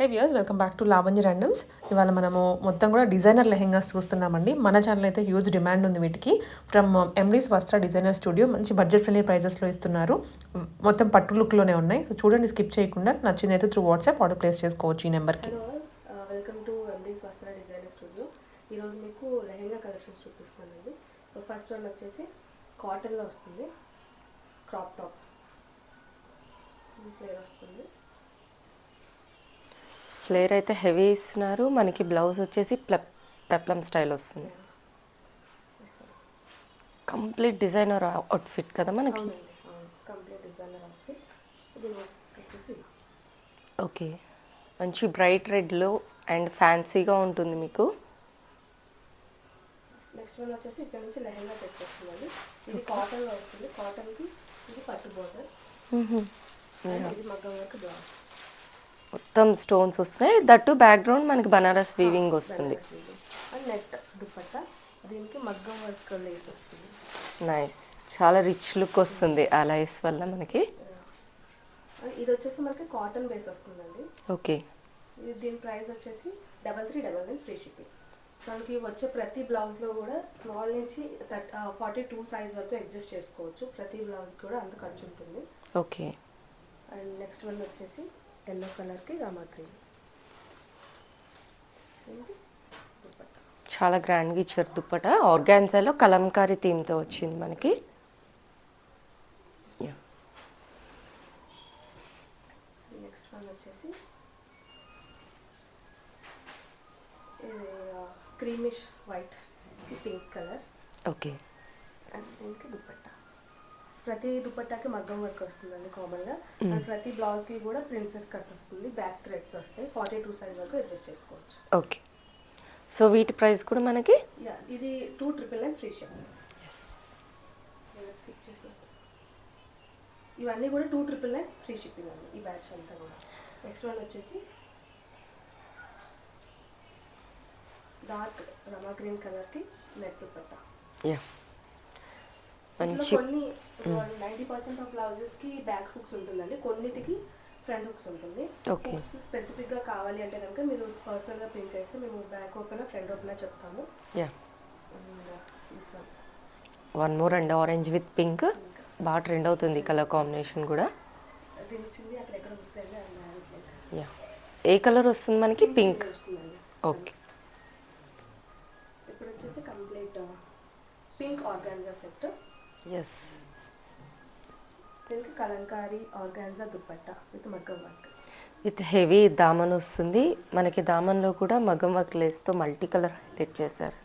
Hey viewers welcome back to Lavanya randoms ఇవాళ మనము మొత్తం కూడా డిజైనర్ లెహెంగాస్ చూస్తున్నామండి. మన ఛానల్ అయితే హ్యూజ్ డిమాండ్ ఉంది వీటికి. From MD's Vastra designer studio మంచి బడ్జెట్ ఫ్రెండ్లీ ప్రైజెస్లో ఇస్తున్నారు. మొత్తం పట్టు లుక్లోనే ఉన్నాయి. సో చూడండి స్కిప్ చేయకుండా నచ్చింది అయితే త్రూ వాట్సాప్ ఆర్డర్ ప్లేస్ చేసుకోవచ్చు ఈ నెంబర్కి. Welcome to MDs Vastra designer studio ఈరోజు మీకు లెహెంగా కలెక్షన్స్ చూపిస్తానండి. సో ఫస్ట్ వన్ వచ్చేసి కాటన్లో వస్తుంది. క్రాప్ టాప్ ఫ్లేర్ వస్తుంది. ఫ్లేర్ అయితే హెవీ ఇస్తున్నారు. మనకి బ్లౌజ్ వచ్చేసి ప్లెప్ పెప్లం స్టైల్ వస్తుంది. కంప్లీట్ డిజైనర్ అవుట్ఫిట్ కదా మనకి? ఓకే. మంచి బ్రైట్ రెడ్లో అండ్ ఫ్యాన్సీగా ఉంటుంది మీకు. నెక్స్ట్ వన్ వచ్చేసి ఇక్కడ నుంచి లెహెంగా సెట్ చేస్తుందండి ఇది కాటన్లో వస్తుంది. కాటన్కి ఇది పట్టు బోర్డర్. ఇది మగ్గం వర్క్ బ్లౌజ్. మొత్తం స్టోన్స్ వస్తున్నాయి. దట్టు బ్యాక్గ్రౌండ్ మనకి బనారస్ వీవింగ్ వస్తుంది. అండ్ నెట్ దుప్పట్టా దీనికి మగ్గం వర్క్ లేస్ వస్తుంది. నైస్ చాలా రిచ్ లుక్ వస్తుంది ఆ లైస్ వల్ల మనకి. అండ్ ఇది వచ్చేసి మనకి కాటన్ బేస్ వస్తుందండి. ఓకే ఇది దీని ప్రైస్ వచ్చేసి double three double nine free shipping మనకి వచ్చే ప్రతి బ్లౌజ్లో కూడా స్మాల్ నుంచి థర్ట్ ఫార్టీ టూ సైజ్ వరకు అడ్జస్ట్ చేసుకోవచ్చు. ప్రతి బ్లౌజ్ కూడా అంత ఖర్చు ఉంటుంది. ఓకే అండ్ నెక్స్ట్ వన్ వచ్చేసి ఎల్లో కలర్కి రామా గ్రీన్ దుప్పట్టా చాలా గ్రాండ్గా ఇచ్చారు దుప్పట. ఆర్గాన్జాలో కలంకారీ థీమ్తో వచ్చింది మనకి. నెక్స్ట్ వన్ వచ్చేసి creamish white pink colour okay. And దీనికి దుపట్టా ప్రతి దుపట్టాకి మగ్గం వర్క్ వస్తుందండి కామన్గా అండ్ ప్రతి బ్లౌజ్కి కూడా ప్రిన్సెస్ కట్ వస్తుంది బ్యాక్ థ్రెడ్స్ వస్తాయి. ఫార్టీ టూ సైజ్ వరకు అడ్జస్ట్ చేసుకోవచ్చు. ఓకే సో వీటి ప్రైస్ కూడా మనకి? ఇది two triple nine free ship yes skip చేసి ఇవన్నీ కూడా two triple nine free shipping అండి ఈ బ్యాచ్ అంతా కూడా. నెక్స్ట్ వన్ వచ్చేసి డార్క్ రమా గ్రీన్ కలర్కి నెట్ దుపట్టా. యా మంచి నైంటీ పర్సెంట్ ఆఫ్ బ్లౌజెస్కి బ్యాక్ హుక్స్ ఉంటుందండి. కొన్నిటికి ఫ్రంట్ హుక్స్ ఉంటుంది. Okay. హుక్స్ స్పెసిఫిక్గా కావాలి అంటే కనుక మీరు పర్సనల్గా ప్రింట్ చేస్తే మేము బ్యాక్ ఓపెన్ ఫ్రంట్ ఓపెన్ చెప్తాము. Yeah. One more and orange with pink బాగా ట్రెండ్ అవుతుంది కలర్ కాంబినేషన్ కూడా. యా. ఏ కలర్ వస్తుంది మనకి? Pink okay. ఇప్పుడు వచ్చేసి complete pink organza set yes దీనికి కలంకారీ ఆర్గాన్జా దుపట్టా విత్ మగ్గం వర్క్. విత్ హెవీ దామన్ వస్తుంది. మనకి దామన్లో కూడా మగం వర్క్ లేస్తో మల్టీ కలర్ హైలైట్ చేశారు.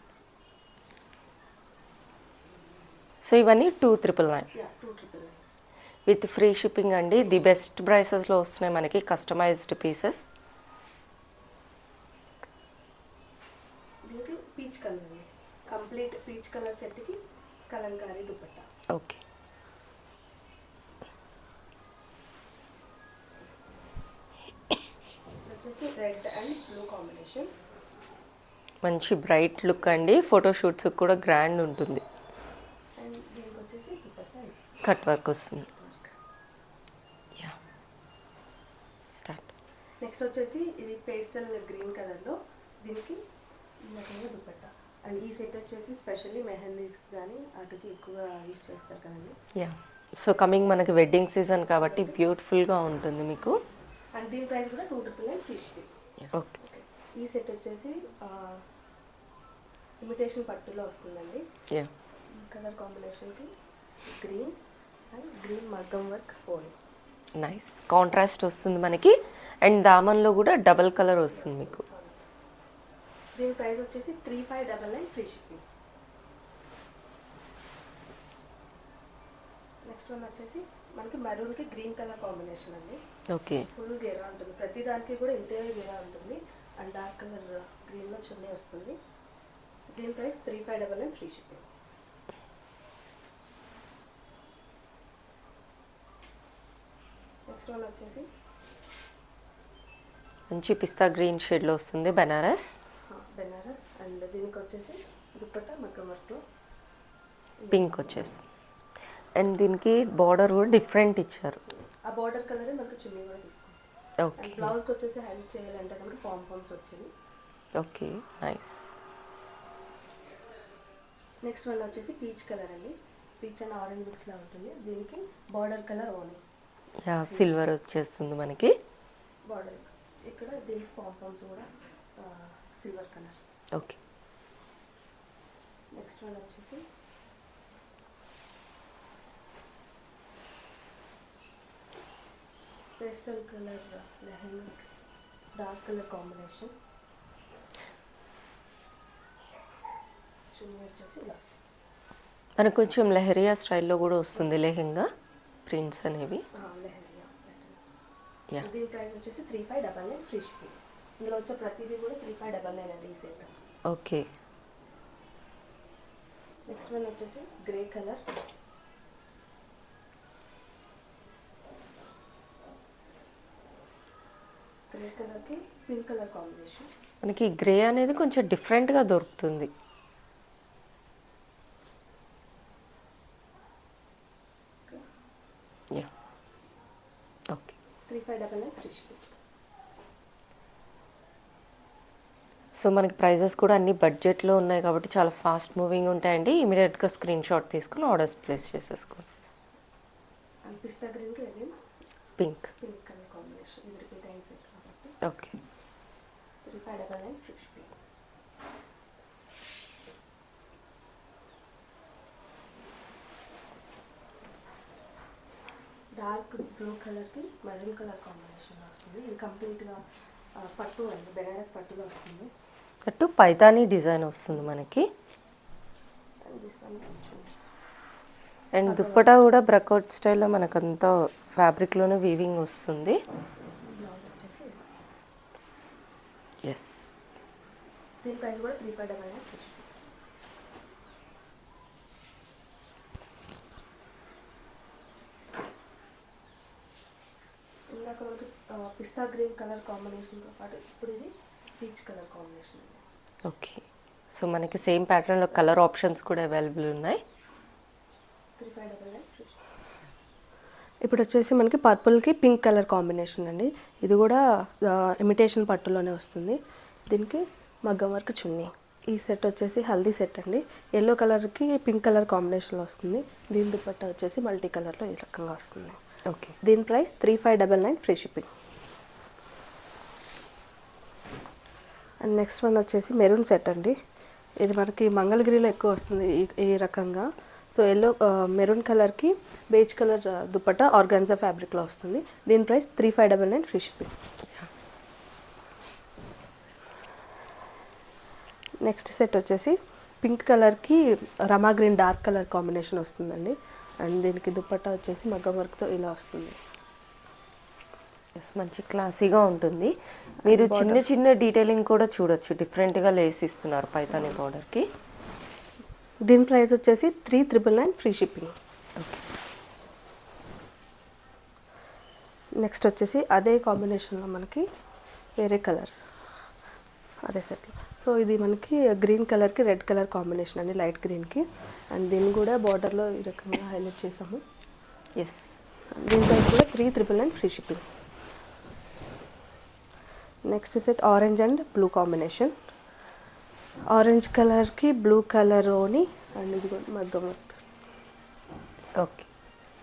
సో ఇవన్నీ two triple nine. With free shipping అండి. ది బెస్ట్ ప్రైసెస్లో వస్తున్నాయి మనకి customized pieces. Peach colour complete peach colour సెట్కి కలంకారీ దుపట్టా ఓకే. మంచి బ్రైట్ లుక్ అండి. ఫోటోషూట్స్ కూడా గ్రాండ్ ఉంటుంది. కట్ వర్క్ వస్తుంది. యా. స్టార్ట్. నెక్స్ట్ వచ్చేసి ఇది పేస్టల్ గ్రీన్ కలర్లో దీనికి దుపట్టా. అండ్ ఈ సెట్ వచ్చేసి స్పెషల్లీ మెహందీస్కి కానీ వాటికి ఎక్కువ యూస్ చేస్తారు కదండి. యా. సో కమింగ్ మనకి వెడ్డింగ్ సీజన్ కాబట్టి బ్యూటిఫుల్గా ఉంటుంది మీకు. అండ్ దీని ప్రైస్ కూడా two triple nine shipping okay. ఈ సెట్ వచ్చేసి ఇమిటేషన్ పట్టులో వస్తుందండి. యా. కలర్ కాంబినేషన్కి గ్రీన్ అండ్ గ్రీన్ మగ్గం వర్క్ పోల్ నైస్. కాంట్రాస్ట్ వస్తుంది మనకి. అండ్ దామన్లో కూడా డబల్ కలర్ వస్తుంది మీకు. దీని ప్రైస్ వచ్చేసి three five double nine free shipping. Next one వచ్చేసి మనకి మెరూన్కి గ్రీన్ కలర్ కాంబినేషన్ అండి. ఓకే. ఫుల్ గేరా ఉంటుంది? ప్రతి దానికి కూడా ఇంతే గేరా ఉంటుంది. అండ్ డార్క్ కలర్ గ్రీన్లో చున్నీ వస్తుంది. దీని price three five double nine free shipping. Next one వచ్చేసి మంచి పిస్తా గ్రీన్ షేడ్లో వస్తుంది బెనారస్. బెనారస్ అండ్ దీనికి వచ్చేసి దుప్పట్టా మగ్గం వర్క్లో పింక్ వచ్చేస్తుంది అండ్ దీనికి బార్డర్ కూడా డిఫరెంట్ ఇచ్చారు. ఆ బార్డర్ కలరే మనకు చున్నీ కూడా తీసుకుంటాం. ఓకే. బ్లౌజ్కి వచ్చేసి హెల్ప్ చేయాలంటే కనుక పామ్ పామ్స్ వచ్చింది ఓకే నైస్. నెక్స్ట్ వన్ వచ్చేసి పీచ్ కలర్ అండి. పీచ్ అండ్ ఆరెంజ్ మిక్స్ లా ఉంటుంది. దీనికి బార్డర్ కలర్ ఓనీ యా సిల్వర్ వచ్చేస్తుంది మనకి. బార్డర్. ఇక్కడ దీనికి పామ్ పామ్స్ కూడా silver colour okay next one వచ్చేసి. Pastel colour lehenga dark colour combination chunni వచ్చేసి వస్తుంది. మనకు కొంచెం లెహరియా స్టైల్లో కూడా వస్తుంది లెహెంగా ప్రింట్స్ అనేవి. దీని ప్రైస్ వచ్చేసి three five double nine free shipping ఇందులో వచ్చే ప్రతిదీ కూడా త్రీ ఫైవ్ డబల్ నైన్ అండి ఈ సెట్ ఓకే. నెక్స్ట్ వన్ వచ్చేసి గ్రే కలర్ గ్రే కలర్కి పింక్ కలర్ కాంబినేషన్ మనకి గ్రే అనేది కొంచెం డిఫరెంట్గా దొరుకుతుంది yeah okay three five double nine free shipping so మనకి ప్రైజెస్ కూడా అన్ని బడ్జెట్లో ఉన్నాయి కాబట్టి చాలా ఫాస్ట్ మూవింగ్ ఉంటాయండి. ఇమీడియట్గా స్క్రీన్ షాట్ తీసుకుని ఆర్డర్స్ ప్లేస్ చేసేసుకోండి. పింక్. ఓకే. డార్క్ బ్లూ కలర్కి మెరూన్ కలర్ కాంబినేషన్ వస్తుంది. ఇది కంప్లీట్గా పట్టు అండి. బెనారస్ పట్టులో వస్తుంది. అటు పైతానీ డిజైన్ వస్తుంది మనకి. అండ్ దుప్పటా కూడా బ్రకౌట్ స్టైల్లో మనకంతా ఫ్యాబ్రిక్లోనే వీవింగ్ వస్తుంది. వచ్చేసి ఎస్ కూడా పిస్తా గ్రీన్ కలర్ కాంబినేషన్తో పాటు ఇప్పుడు ఇది peach colour combination. Okay. So మనకి సేమ్ ప్యాటర్న్లో కలర్ ఆప్షన్స్ కూడా అవైలబుల్ ఉన్నాయి. త్రీ ఫైవ్ డబల్ నైన్ ఇప్పుడు వచ్చేసి మనకి పర్పుల్కి పింక్ కలర్ కాంబినేషన్ అండి. ఇది కూడా ఇమిటేషన్ పట్టులోనే వస్తుంది. దీనికి మగ్గం వర్క్ చున్నీ. ఈ సెట్ వచ్చేసి హల్దీ సెట్ అండి. ఎల్లో కలర్కి పింక్ కలర్ కాంబినేషన్లో వస్తుంది. దీని దుపట్టా వచ్చేసి మల్టీ కలర్లో ఈ రకంగా వస్తుంది. ఓకే. దీని price three five double nine free shipping and next one వచ్చేసి మెరూన్ సెట్ అండి. ఇది మనకి మంగళగిరిలో ఎక్కువ వస్తుంది ఈ ఈ రకంగా. సో ఎల్లో మెరూన్ కలర్కి బేజ్ కలర్ దుపట్టా ఆర్గాన్జా ఫ్యాబ్రిక్లో వస్తుంది. దీని price three five double nine free shipping. Next set వచ్చేసి పింక్ కలర్కి rama green dark colour combination వస్తుందండి. అండ్ దీనికి దుపట్టా వచ్చేసి మగ్గం వర్క్తో ఇలా వస్తుంది. మంచి క్లాసీగా ఉంటుంది. మీరు చిన్న చిన్న డీటెయిలింగ్ కూడా చూడొచ్చు. డిఫరెంట్గా లేస్ ఇస్తున్నారు పైతానీ బార్డర్కి దీని ప్రైస్ వచ్చేసి three triple nine free shipping next వచ్చేసి అదే కాంబినేషన్లో మనకి వేరే కలర్స్ అదే సెట్లో సో ఇది మనకి గ్రీన్ కలర్కి రెడ్ కలర్ కాంబినేషన్ అండి లైట్ గ్రీన్కి అండ్ దీన్ని కూడా బార్డర్లో ఈ రకంగా హైలైట్ చేసాము. ఎస్ దీని ప్రైస్ కూడా three triple nine free shipping next set orange and blue combination orange కలర్కి బ్లూ కలర్ని అండ్ ఇది కూడా మగ్గం ఓకే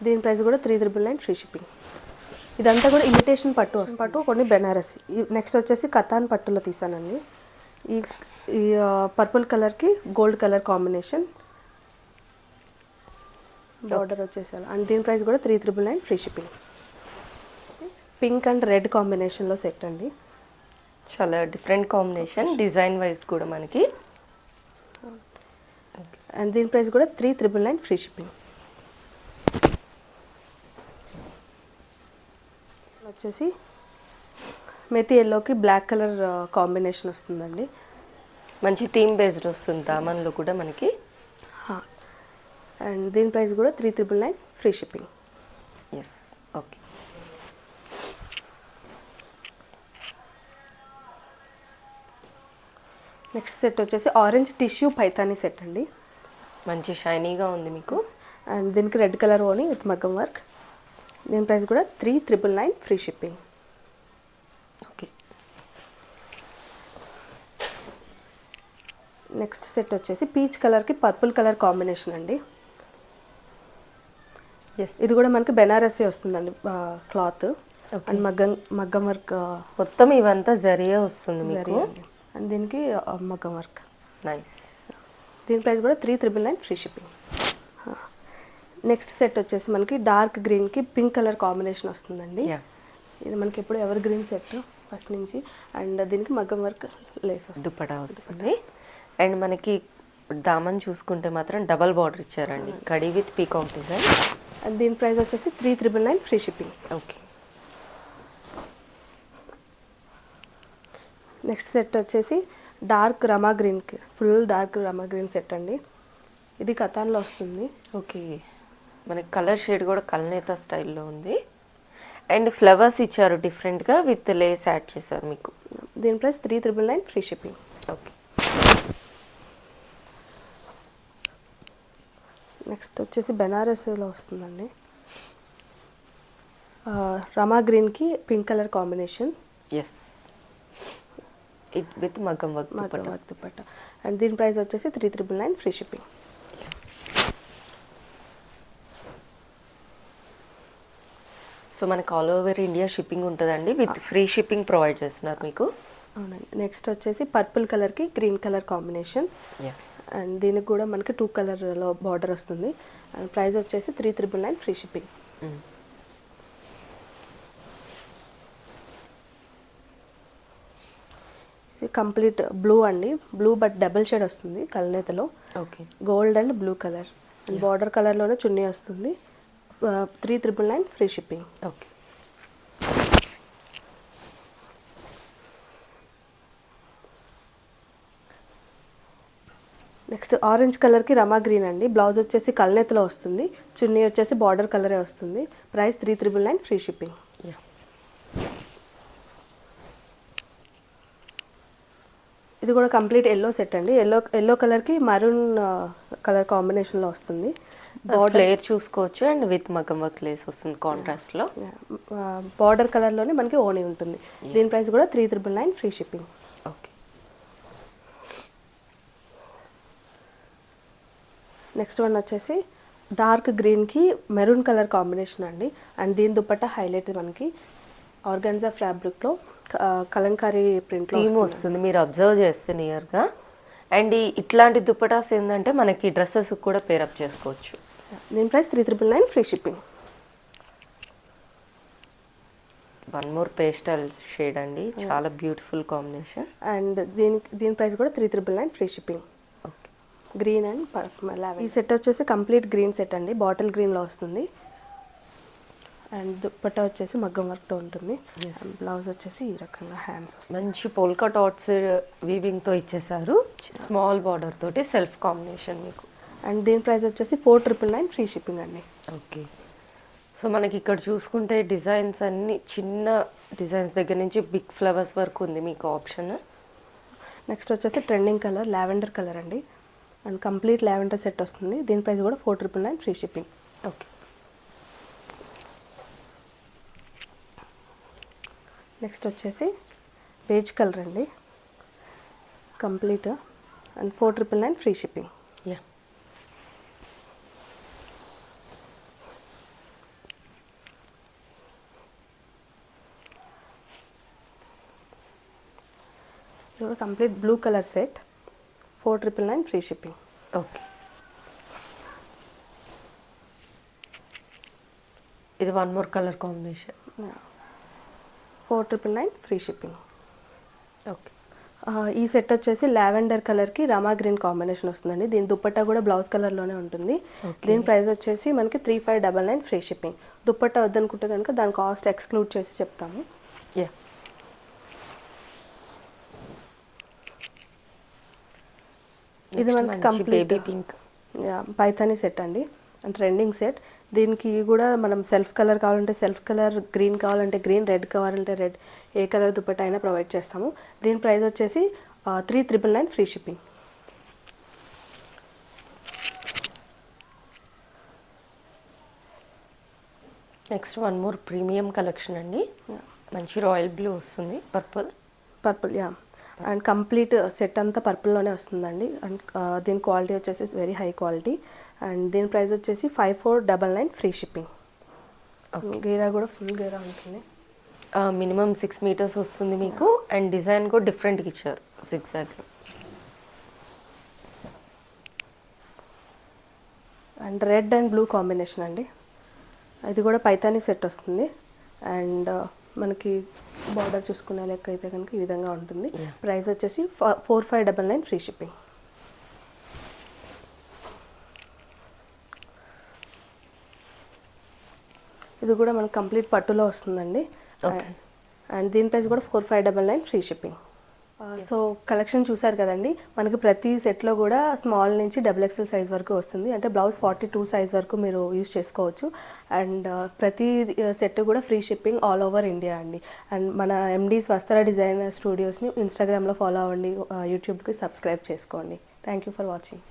దీని ప్రైస్ కూడా three triple nine free shipping ఇదంతా కూడా ఇమిటేషన్ పట్టు వస్తుంది. పట్టు కొన్ని బెనారస్ నెక్స్ట్ వచ్చేసి కతాన్ పట్టులో తీసానండి. ఈ ఈ పర్పుల్ కలర్కి గోల్డ్ కలర్ కాంబినేషన్ బార్డర్ వచ్చేసాను అండ్ దీని ప్రైస్ కూడా three triple nine free shipping pink and red కాంబినేషన్లో సెట్ అండి. చాలా డిఫరెంట్ కాంబినేషన్ డిజైన్ వైజ్ కూడా మనకి. అండ్ దీని ప్రైస్ కూడా three triple nine free shipping వచ్చేసి మెతి ఎల్లోకి బ్లాక్ కలర్ కాంబినేషన్ వస్తుందండి. మంచి థీమ్ బేస్డ్ వస్తుంది దామన్లో కూడా మనకి. అండ్ దీని ప్రైస్ కూడా three triple nine free shipping yes okay next set వచ్చేసి ఆరెంజ్ టిష్యూ పైతానీ సెట్ అండి. మంచి షైనీగా ఉంది మీకు. అండ్ దీనికి రెడ్ కలర్ ఓని విత్ మగ్గం వర్క్. దీని ప్రైస్ కూడా three triple nine free shipping. Okay. Next set వచ్చేసి పీచ్ కలర్కి పర్పుల్ కలర్ కాంబినేషన్ అండి. ఎస్ ఇది కూడా మనకి బెనారసీ వస్తుందండి క్లాత్. అండ్ మగ్గం మగ్గం వర్క్ మొత్తం ఇవంతా జరియా వస్తుంది మీకు. అండి దీనికి ఆ, మగ్గం వర్క్ నైస్ దీని ప్రైస్ కూడా three triple nine free shipping next set వచ్చేసి మనకి డార్క్ గ్రీన్కి పింక్ కలర్ కాంబినేషన్ వస్తుందండి. యా ఇది మనకి ఎప్పుడు ఎవర్ గ్రీన్ సెట్ ఫస్ట్ నుంచి. అండ్ దీనికి మగ్గం వర్క్ లేస్ వస్తుంది. దుప్పటా వస్తుంది. అండ్ మనకి దామన్ చూసుకుంటే మాత్రం డబల్ బార్డర్ ఇచ్చారండి. కడి విత్ పీకాక్ డిజైన్ అండ్ దీని ప్రైస్ వచ్చేసి three triple nine free shipping okay next set వచ్చేసి డార్క్ రమా గ్రీన్కి full dark rama green set అండి. ఇది కథాన్లో వస్తుంది. ఓకే. మనకి కలర్ షేడ్ కూడా కల్నేత స్టైల్లో ఉంది. అండ్ ఫ్లవర్స్ ఇచ్చారు డిఫరెంట్గా విత్ లేస్ యాడ్ చేశారు మీకు. దీని price three triple nine free shipping. Okay. Next వచ్చేసి బెనారస్లో వస్తుందండి. రమా గ్రీన్కి pink colour combination. Yes it with మగ్గం వర్క్ మగ్గం వర్క్ దుపట్ట అండ్ దీని ప్రైస్ వచ్చేసి three triple nine free shipping so మనకి ఆల్ ఓవర్ ఇండియా షిప్పింగ్ ఉంటుందండి. విత్ ఫ్రీ షిప్పింగ్ ప్రొవైడ్ చేస్తున్నారు మీకు. అవునండి. నెక్స్ట్ వచ్చేసి పర్పుల్ కలర్కి గ్రీన్ కలర్ కాంబినేషన్ అండ్ దీనికి కూడా మనకి టూ కలర్లో బార్డర్ వస్తుంది. అండ్ ప్రైస్ వచ్చేసి three triple nine free shipping complete blue అండి. బ్లూ బట్ డబుల్ షేడ్ వస్తుంది కలనేతలో okay. Gold and blue colour. Border కలర్లోనే చున్నీ వస్తుంది. Three triple nine free shipping. Okay. Next orange కలర్కి రమా గ్రీన్ అండి. బ్లౌజ్ వచ్చేసి కల్నేతలో వస్తుంది. చున్నీ వచ్చేసి బార్డర్ కలరే వస్తుంది. Price three triple nine free shipping. ఇది కూడా కంప్లీట్ ఎల్లో సెట్ అండి. ఎల్లో ఎల్లో కలర్కి మరూన్ కలర్ కాంబినేషన్లో వస్తుంది. ఫ్లేర్ చూసుకోవచ్చు అండ్ విత్ మగ్గం వర్క్ లేస్ వస్తుంది కాంట్రాస్ట్లో బార్డర్ కలర్లోనే మనకి ఓనీ ఉంటుంది. దీని ప్రైస్ కూడా three triple nine free shipping okay next one వచ్చేసి డార్క్ గ్రీన్కి మెరూన్ కలర్ కాంబినేషన్ అండి. అండ్ దీని దుపట్టా హైలైట్ మనకి ఆర్గాన్జా ఫ్యాబ్రిక్లో కలంకారీ ప్రింట్లో థీమ్ వస్తుంది. మీరు అబ్జర్వ్ చేస్తే నియర్గా అండ్ ఈ ఇట్లాంటి దుప్పటాస్ ఏంటంటే మనకి డ్రెస్సెస్ కూడా పేరప్ చేసుకోవచ్చు. దీని price three triple nine free shipping. One more pastel shade అండి చాలా బ్యూటిఫుల్ కాంబినేషన్. అండ్ దీనికి దీని ప్రైస్ కూడా three triple nine free shipping. Okay. Green and ఈ సెట్ వచ్చేసి కంప్లీట్ గ్రీన్ సెట్ అండి బాటిల్ గ్రీన్లో వస్తుంది. అండ్ దుప్పట్టా వచ్చేసి మగ్గం వర్క్తో ఉంటుంది. బ్లౌజ్ వచ్చేసి ఈ రకంగా హ్యాండ్స్ వస్తుంది మంచి పోల్కా డాట్స్ వీవింగ్తో ఇచ్చేసారు స్మాల్ బార్డర్ తోటి సెల్ఫ్ కాంబినేషన్ మీకు. అండ్ దీని ప్రైస్ వచ్చేసి four triple nine free shipping అండి. ఓకే. సో మనకి ఇక్కడ చూసుకుంటే డిజైన్స్ అన్ని చిన్న డిజైన్స్ దగ్గర నుంచి బిగ్ ఫ్లవర్స్ వరకు ఉంది మీకు ఆప్షన్. నెక్స్ట్ వచ్చేసి ట్రెండింగ్ కలర్ లావెండర్ కలర్ అండి. అండ్ కంప్లీట్ లావెండర్ సెట్ వస్తుంది. దీని ప్రైస్ కూడా four triple nine free shipping. Okay. Next వచ్చేసి బేజ్ కలర్ అండి. Complete. And four triple nine free shipping. Yeah ఇది కూడా complete blue colour set. Four triple nine free shipping. Okay ఇది one more colour combination four triple nine free shipping. Okay. ఈ set వచ్చేసి lavender కలర్కి rama green combination వస్తుందండి. దీని దుప్పట్టా కూడా blouse కలర్లోనే ఉంటుంది. దీని ప్రైస్ వచ్చేసి మనకి three five double nine free shipping. Dupatta వద్దనుకుంటే కనుక దాని కాస్ట్ ఎక్స్క్లూడ్ చేసి చెప్తాము. యా. ఇది మనకి complete pink. Paithani set and. Trending set. దీనికి కూడా మనం సెల్ఫ్ కలర్ కావాలంటే సెల్ఫ్ కలర్ గ్రీన్ కావాలంటే గ్రీన్ రెడ్ కావాలంటే రెడ్ ఏ కలర్ దుపట్టా అయినా ప్రొవైడ్ చేస్తాము. దీని ప్రైస్ వచ్చేసి three triple nine free shipping. Next one more premium collection అండి. మంచి రాయల్ బ్లూ వస్తుంది purple. Purple yeah. And complete set అంతా పర్పుల్లోనే వస్తుందండి. అండ్ దీని క్వాలిటీ వచ్చేసి వెరీ హై క్వాలిటీ అండ్ దీని ప్రైస్ వచ్చేసి five four double nine free shipping గేరా కూడా ఫుల్ గేరా ఉంటుంది. మినిమం సిక్స్ మీటర్స్ వస్తుంది మీకు. అండ్ డిజైన్ కూడా డిఫరెంట్గా ఇచ్చారు. Six and red and blue combination అండి. ఇది కూడా పైతాని సెట్ వస్తుంది. అండ్ మనకి బార్డర్ చూసుకునే లెక్క అయితే కనుక ఈ విధంగా ఉంటుంది. ప్రైస్ వచ్చేసి four five double nine free shipping ఇది కూడా మనకి కంప్లీట్ పట్టులో వస్తుందండి. అండ్ దీని ప్రైస్ కూడా four five double nine free shipping so collection uh, చూసారు కదండి. మనకి ప్రతి సెట్లో కూడా స్మాల్ నుంచి డబుల్ ఎక్స్ఎల్ సైజ్ వరకు వస్తుంది. అంటే బ్లౌజ్ ఫార్టీ టూ సైజ్ వరకు మీరు యూస్ చేసుకోవచ్చు. అండ్ uh, ప్రతి uh, సెట్ కూడా free shipping all over India అండి. అండ్ మన ఎండీస్ వస్త్ర డిజైనర్ స్టూడియోస్ని ఇన్స్టాగ్రామ్లో ఫాలో అవ్వండి. యూట్యూబ్కి సబ్స్క్రైబ్ చేసుకోండి. Thank you for watching